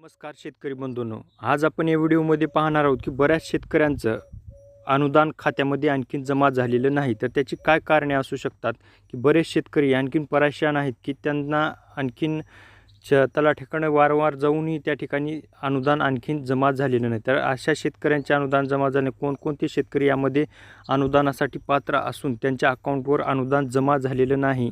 नमस्कार शेतकरी बंधूंनो. आज आपण या व्हिडिओमध्ये पाहणार आहोत की बऱ्याच शेतकऱ्यांचं अनुदान खात्यामध्ये आणखीन जमा झालेलं नाही. तर त्याची काय कारणे असू शकतात की बरेच शेतकरी आणखीन परेशान आहेत की त्यांना आणखीन च तलाठ्याकडे वारंवार जाऊनही त्या ठिकाणी अनुदान आणखीन जमा झालेलं नाही. तर अशा शेतकऱ्यांचे अनुदान जमा झाले कोणकोणते शेतकरी यामध्ये अनुदानासाठी पात्र असून त्यांच्या अकाउंटवर अनुदान जमा झालेलं नाही?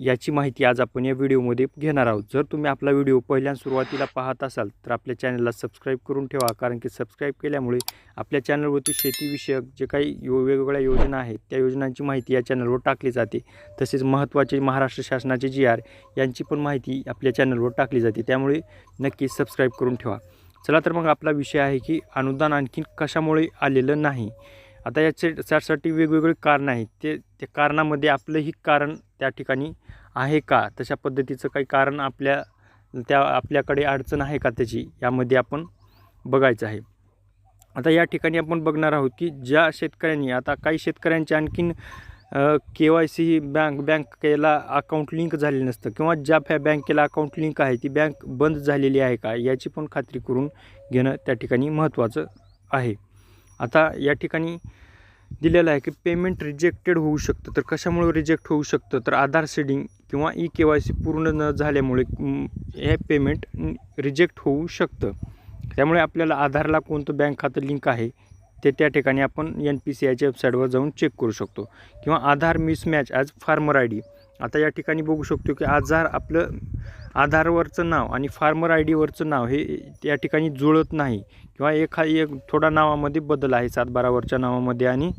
याची माहिती आज आपण या व्हिडिओमध्ये घेणार आहोत. जर तुम्ही आपला व्हिडिओ पहिल्या सुरुवातीला पाहत असाल तर आपल्या चॅनलला सबस्क्राईब करून ठेवा कारण की सबस्क्राईब केल्यामुळे आपल्या चॅनलवरती शेतीविषयक जे काही यो वेगवेगळ्या योजना आहेत त्या योजनांची माहिती या चॅनलवर टाकली जाते. तसेच महत्त्वाचे महाराष्ट्र शासनाचे जी आर यांची पण माहिती आपल्या चॅनलवर टाकली जाते. त्यामुळे नक्की सबस्क्राईब करून ठेवा. चला तर मग आपला विषय आहे की अनुदान आणखीन कशामुळे आलेलं नाही? आता याचे त्यासाठी वेगवेगळे कारणं आहेत. ते त्या कारणामध्ये आपलंही कारण त्या ठिकाणी आहे का? तशा पद्धतीचं काही कारण आपल्या त्या आपल्याकडे अडचण आहे का त्याची? यामध्ये आपण बघायचं आहे. आता या ठिकाणी आपण बघणार आहोत की ज्या शेतकऱ्यांनी आता काही शेतकऱ्यांचे आणखीन के वाय सी ही बँक बँकेला अकाउंट लिंक झालेलं नसतं किंवा ज्या फॅ बँकेला अकाउंट लिंक आहे ती बँक बंद झालेली आहे का? याची पण खात्री करून घेणं त्या ठिकाणी महत्त्वाचं आहे. आता या ठिकाणी दिलेलं आहे की पेमेंट रिजेक्टेड होऊ शकतं. तर कशामुळे रिजेक्ट होऊ शकतं? तर आधार सेडिंग किंवा ई के वाय सी पूर्ण न झाल्यामुळे हे पेमेंट रिजेक्ट होऊ शकतं. त्यामुळे आपल्याला आधारला कोणतं बँक खातं लिंक आहे ते त्या ठिकाणी आपण एन पी सी आयच्या वेबसाईटवर जाऊन चेक करू शकतो. किंवा Aadhaar mismatch as farmer I D आता या ठिकाणी बघू शकतो की आधार आपलं आधारवरचं नाव आणि फार्मर आय डीवरचं नाव हे या ठिकाणी जुळत नाही. किंवा एखा एक थोडा नावामध्ये बदल आहे सातबारावरच्या नावामध्ये आणि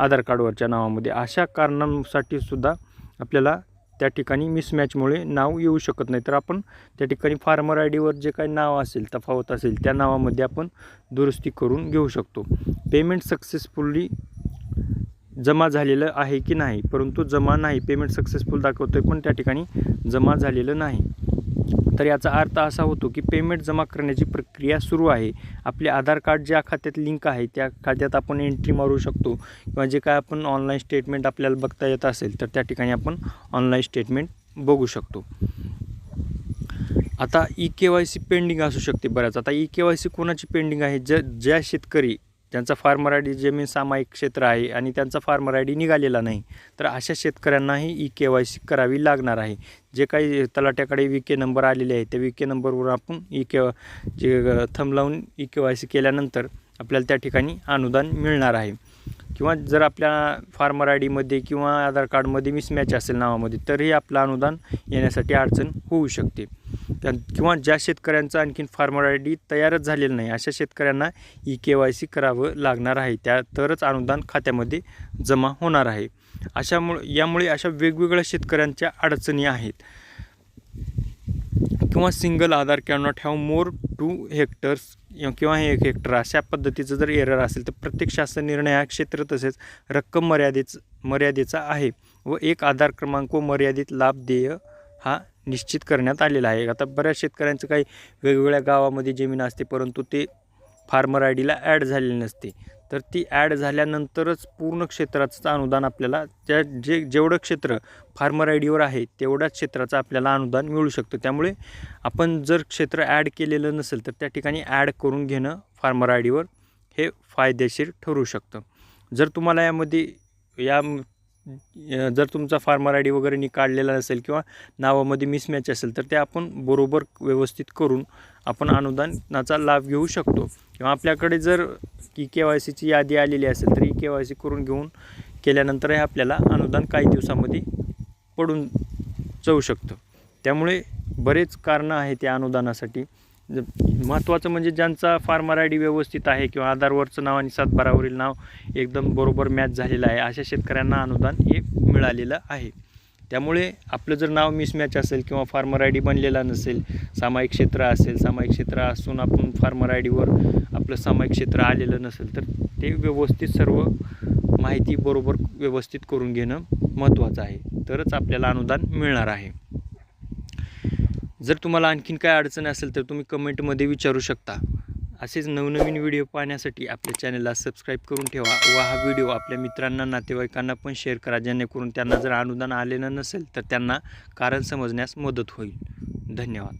आधार कार्डवरच्या नावामध्ये. अशा कारणांसाठी सुद्धा आपल्याला त्या ठिकाणी मिसमॅचमुळे नाव येऊ शकत नाही. तर आपण त्या ठिकाणी फार्मर आय डीवर जे काही नाव असेल तफावत असेल त्या नावामध्ये आपण दुरुस्ती करून घेऊ शकतो. पेमेंट सक्सेसफुली जमा झालेलं आहे की नाही? परंतु जमा नाही पेमेंट सक्सेसफुल दाखवतो आहे पण त्या ठिकाणी जमा झालेलं नाही. तर याचा अर्थ असा होतो की पेमेंट जमा करण्याची प्रक्रिया सुरू आहे. आपले आधार कार्ड ज्या खात्यात लिंक आहे त्या खात्यात आपण एंट्री मारू शकतो. किंवा जे काय आपण ऑनलाईन स्टेटमेंट आपल्याला बघता येत असेल तर त्या ठिकाणी आपण ऑनलाईन स्टेटमेंट बघू शकतो. आता E K Y C pending असू शकते बऱ्याच. आता ई के वाय सी कोणाची पेंडिंग आहे? ज्या ज्या शेतकरी ज्यांचा फार्मर आय डी जमीन सामायिक क्षेत्र आहे आणि त्यांचा फार्मर आय डी निघालेला नाही तर अशा शेतकऱ्यांनाही ई के वाय सी करावी लागणार आहे. जे काही तलाट्याकडे वी के नंबर आलेले आहे त्या वी के नंबरवर आपण ई के जे थंब लावून ई के वाय सी केल्यानंतर आपल्याला त्या ठिकाणी अनुदान मिळणार आहे. किंवा जर आपल्या फार्मर आय डीमध्ये किंवा आधार कार्डमध्ये मिसमॅच असेल नावामध्ये तरीही आपलं अनुदान येण्यासाठी अडचण होऊ शकते. त्या किंवा ज्या शेतकऱ्यांचं आणखीन फार्मर आय डी तयारच झालेलं नाही अशा शेतकऱ्यांना ई के वाय सी करावं लागणार आहे. त्या तरच अनुदान खात्यामध्ये जमा होणार आहे. अशामुळे यामुळे अशा वेगवेगळ्या शेतकऱ्यांच्या अडचणी आहेत. किंवा single Aadhaar can not have more two hectares किंवा हे एक हेक्टर अशा पद्धतीचं जर एरर असेल तर प्रत्येक शासन निर्णय हा क्षेत्र तसेच रक्कम मर्यादेच मर्यादेचा आहे व एक आधार क्रमांक व मर्यादित लाभ देय हा निश्चित करण्यात आलेला आहे. आता बऱ्याच शेतकऱ्यांचं काही वेगवेगळ्या गावामध्ये जमीन असते परंतु ते फार्मर आय डीला ॲड झालेली नसते. तर ती ॲड झाल्यानंतरच पूर्ण क्षेत्राचं अनुदान आपल्याला त्या जे जेवढं क्षेत्र फार्मर आय डीवर आहे तेवढ्याच क्षेत्राचं आपल्याला अनुदान मिळू शकतं. त्यामुळे आपण जर क्षेत्र ॲड केलेलं नसेल तर त्या ठिकाणी ॲड करून घेणं फार्मर आय डीवर हे फायदेशीर ठरू शकतं. जर तुम्हाला यामध्ये या जर तुमचा फार्मर आय डी वगैरे काढलेला नसेल किंवा नावामध्ये मिसमॅच असेल तर ते आपण बरोबर व्यवस्थित करून आपण अनुदानाचा लाभ घेऊ शकतो. किंवा आपल्याकडे जर ई के वाय सीची यादी आलेली असेल तर ई के वाय सी करून घेऊन केल्यानंतरही आपल्याला अनुदान काही दिवसामध्ये पडून जाऊ शकतं. त्यामुळे बरेच कारणं आहेत या अनुदानासाठी. म्हणजे महत्त्वाचं म्हणजे ज्यांचा फार्मर आय डी व्यवस्थित आहे किंवा आधारवरचं नाव आणि सातबारावरील नाव एकदम बरोबर मॅच झालेलं आहे अशा शेतकऱ्यांना अनुदान हे मिळालेलं आहे. त्यामुळे आपलं जर नाव मिसमॅच असेल किंवा फार्मर आय डी बनलेला नसेल सामायिक क्षेत्र असेल सामायिक क्षेत्र असून आपण फार्मर आय डीवर आपलं सामायिक क्षेत्र आलेलं नसेल तर ते व्यवस्थित सर्व माहिती बरोबर व्यवस्थित करून घेणं महत्त्वाचं आहे. तरच आपल्याला अनुदान मिळणार आहे. जर तुम्हाला आणखीन काय अडचण असेल तर तुम्ही कमेंटमध्ये विचारू शकता. असेच नवनवीन व्हिडिओ पाहण्यासाठी आपल्या चॅनलला सबस्क्राईब करून ठेवा व हा व्हिडिओ आपल्या मित्रांना नातेवाईकांना पण शेअर करा जेणेकरून त्यांना जर अनुदान आलेलं नसेल तर त्यांना कारण समजण्यास मदत होईल. धन्यवाद.